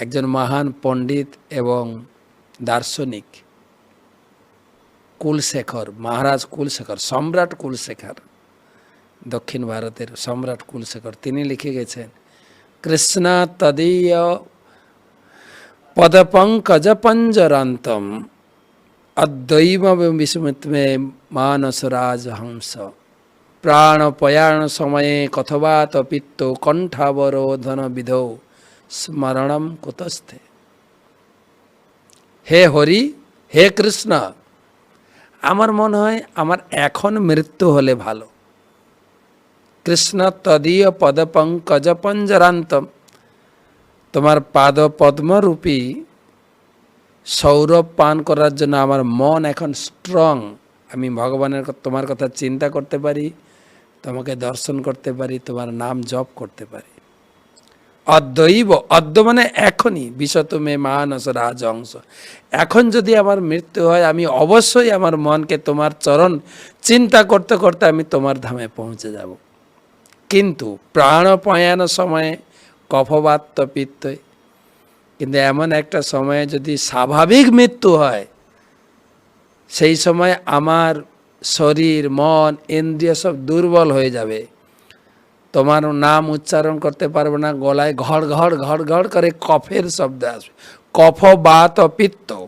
একজন মহান পণ্ডিত এবং দার্শনিক কুলশেখর, মহারাজ কুলশেখর, সম্রাট কুলশেখর, দক্ষিণ ভারতের সম্রাট কুলশেখর। তিনি লিখে গেছেন, কৃষ্ণ তদীয় পদপঙ্কজ পঞ্জরান্তম অদ্বৈব বিস্মৃতমে মানসরাজ হংস প্রাণপয়াণ সময়ে কথবাত পিত্ত কণ্ঠাবরোধন বিধৌ স্মরণম কুতস্থে হে হরি হে কৃষ্ণ আমার মনে হয় আমার এখন মৃত্যু হলে ভালো। কৃষ্ণ তদীয় পদপঙ্কজ পঞ্জরান্তম, তোমার পাদ পদ্মরূপী সৌরভ পান করার জন্য আমার মন এখন স্ট্রং আমি ভগবানের তোমার কথা চিন্তা করতে পারি, তোমাকে দর্শন করতে পারি, তোমার নাম জপ করতে পারি। অদ্বৈব অদ্য মানে এখনই বিশতমে মানস রাজ অংশ এখন যদি আমার মৃত্যু হয়, আমি অবশ্যই আমার মনকে তোমার চরণ চিন্তা করতে করতে আমি তোমার ধামে পৌঁছে যাব। কিন্তু প্রাণপয়ান সময়ে কফবাত্ত পিত্ত কিন্তু এমন একটা সময়ে যদি স্বাভাবিক মৃত্যু হয়, সেই সময় আমার শরীর, মন, ইন্দ্রিয় সব দুর্বল হয়ে যাবে। তোমার নাম উচ্চারণ করতে পারবে না, গলায় ঘড় ঘড় ঘড় ঘড় করে কফের শব্দ আসবে। কফ বাত পিত্ত।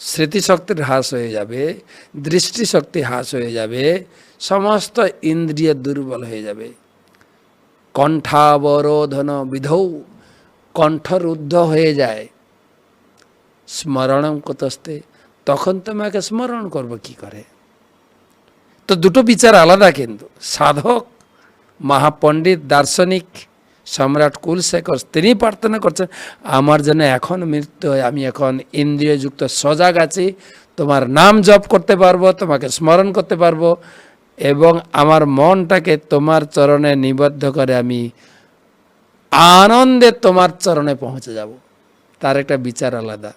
স্মৃতিশক্তির হ্রাস হয়ে যাবে, দৃষ্টিশক্তি হ্রাস হয়ে যাবে, সমস্ত ইন্দ্রিয় দুর্বল হয়ে যাবে। কণ্ঠাবরোধন বিধৌ কণ্ঠরুদ্ধ হয়ে যায়। স্মরণম কতস্তে, তখন তোমাকে স্মরণ করব কি করে? তো দুটো বিচার আলাদা কিন্তু। সাধক মহাপণ্ডিত দার্শনিক সম্রাট কুলশেখর, তিনি প্রার্থনা করছেন, আমার জন্য এখন মৃত্যু হয়, আমি এখন ইন্দ্রিয়যুক্ত সজাগ আছি, তোমার নাম জপ করতে পারব, তোমাকে স্মরণ করতে পারব, এবং আমার মনটাকে তোমার চরণে নিবদ্ধ করে আমি আনন্দে তোমার চরণে পৌঁছে যাব। তার একটা বিচার আলাদা।